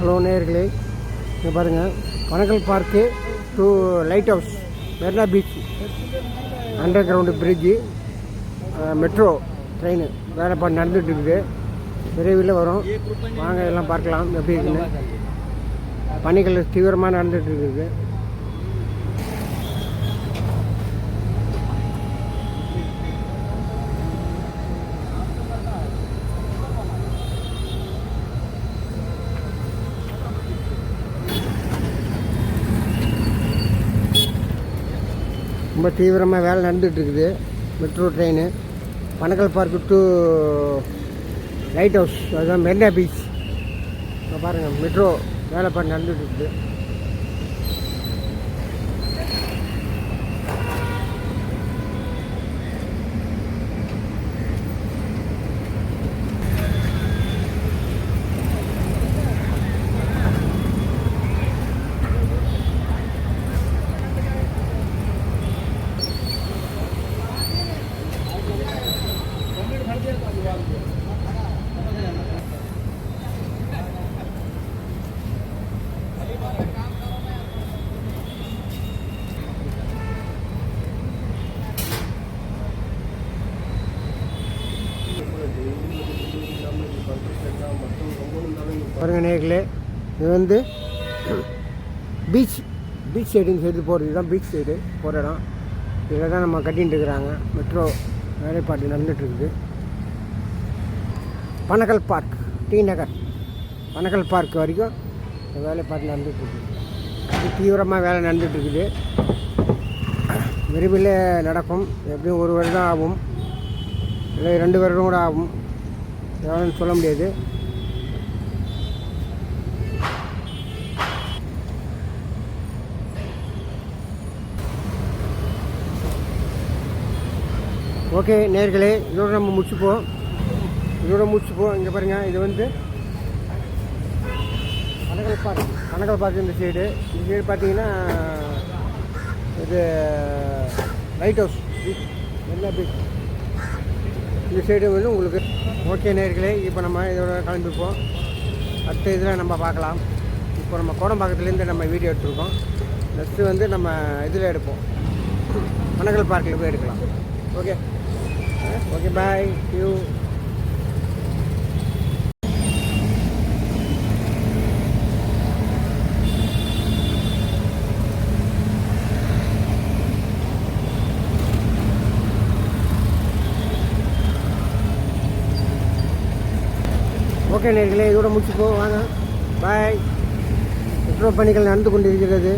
Hello நேர்களே இங்கே பாருங்கள் Panagal park to lighthouse Marina beach underground bridge metro train வேலைப்பாடு நடந்துட்டு இருக்குது. விரைவில் வரும். வாங்க எல்லாம் பார்க்கலாம். எப்படி இருக்குன்னு. பணிகள் தீவிரமாக நடந்துகிட்டு இருக்குது. ரொம்ப தீவிரமாக வேலை நடந்துகிட்ருக்குது metro train Panagal park to lighthouse அதுதான் மெரினா பீச் இப்போ பாருங்கள் மெட்ரோ வேலை நடந்துட்டு இருக்குது பாருங்கள் நேர்களே இது வந்து பீச் பீச் சைடுன்னு சைடு போகிறது இதுதான் பீச் சைடு போகிற இடம். இதில் தான் நம்ம கட்டின்னு இருக்கிறாங்க. மெட்ரோ வேலைப்பாட்டு நடந்துகிட்ருக்குது இருக்குது. Panagal park T Nagar. Panagal park வரைக்கும் இந்த வேலைப்பாட்டு நடந்துகிட்ருக்குது இது தீவிரமாக வேலை நடந்துகிட்ருக்குது இருக்குது. விரைவில் நடக்கும். எப்படியும் ஒரு வருடம் ஆகும். இல்லை ரெண்டு வருடம் கூட ஆகும். எவ்வளோன்னு சொல்ல முடியாது. ஓகே நேர்களே இதோட நம்ம முடிச்சுப்போம். இதோட முடிச்சுப்போம். இங்கே பாருங்கள் இது வந்து கனகல் பார்க் கனகல் பார்க் இந்த சைடு இந்த சைடு பார்த்தீங்கன்னா இது லைட் ஹவுஸ் என்ன பீச் இந்த சைடு வந்து உங்களுக்கு ஓகே நேர்களே இப்போ நம்ம இதோட கிளம்பிப்போம். அடுத்த இதில் நம்ம பார்க்கலாம். இப்போ நம்ம கோடம்பாக்கத்துலேருந்து நம்ம வீடியோ எடுத்துருக்கோம். நெக்ஸ்ட்டு வந்து நம்ம இதில் எடுப்போம். மணக்கல் பார்க்கில் போய் எடுக்கலாம். Okay okay bye you okay நேர்களே இதோட முடிச்சுப்போம் வாங்க. பாய் பெட்ரோல் பணிகள் நடந்து கொண்டிருக்கிறது.